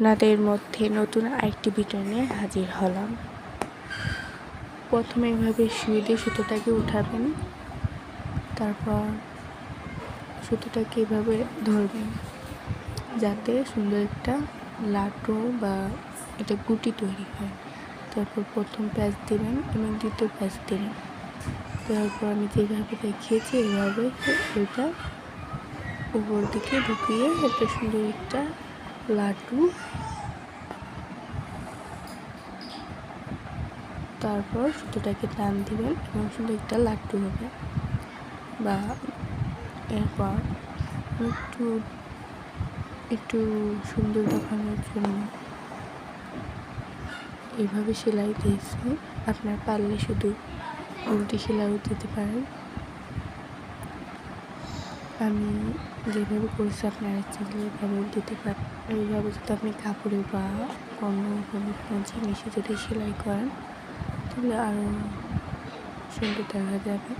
আপনাদের মধ্যে নতুন আরেকটি ভিডিও নিয়ে হাজির হলাম। প্রথমে এভাবে শুয়ে দিয়ে সুতোটাকে উঠাবেন। তারপর সুতোটাকে এভাবে ধরবেন। যাতে সুন্দর একটা লাটু বা এটা গুটি তৈরি হয়। তারপর প্রথম প্যাচ দেবেন এবং দ্বিতীয় প্যাচ দেবেন। তারপর আমি যেভাবে দেখিয়েছি এইভাবে এটা উপর দিকে ঢুকিয়ে একটা সুন্দর একটা লাড্ডু। তারপর সুতোটাকে টান দিবেন এবং সুন্দর একটা লাড্ডু হবে। বা এরপর একটু একটু সুন্দর দেখানোর জন্য এভাবে সেলাই দিয়েছি। আপনার পারলে শুধু উল্টি সেলাইও দিতে পারেন। আমি যেভাবে করেছি আপনার চাইলে এভাবেও দিতে পারেন এইভাবে যদি আপনি কাপড়ে বা অন্য কোনো জিনিসে যদি সেলাই করেন, তাহলে আরও সুন্দর দেখা যাবে।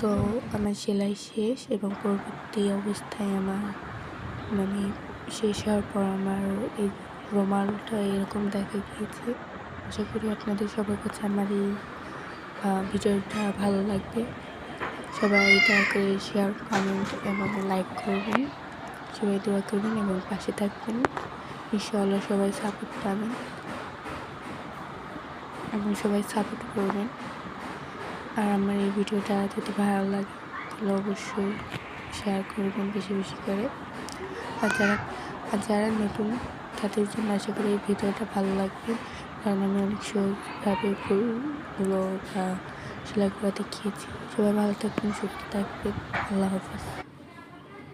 তো আমার সেলাই শেষ এবং পরবর্তী অবস্থায় আমার মানে শেষ হওয়ার পর আমার এই রুমালটা এরকম দেখা গিয়েছে। আশা করি আপনাদের সবার কাছে আমার এই ভিডিওটা ভালো লাগবে। সবাই করে শেয়ার কমেন্ট এবং লাইক করবেন। সবাই দোয়া করবেন এবং পাশে থাকবেন। ইনশাআল্লাহ সবাই সাপোর্ট পাবেন এবং সবাই সাপোর্ট করবেন। আর আমার এই ভিডিওটা যদি ভালো লাগে, তাহলে অবশ্যই শেয়ার করবেন বেশি বেশি করে। আর যারা আর যারা নতুন, তাদের জন্য আশা করি এই ভিডিওটা ভালো লাগবে। কারণ আমি অনেক ফুলগুলো বা সেলাই করে দেখিয়েছি। সবাই ভালো থাকবেন, সুস্থ থাকবেন। আল্লাহ হাফেজ।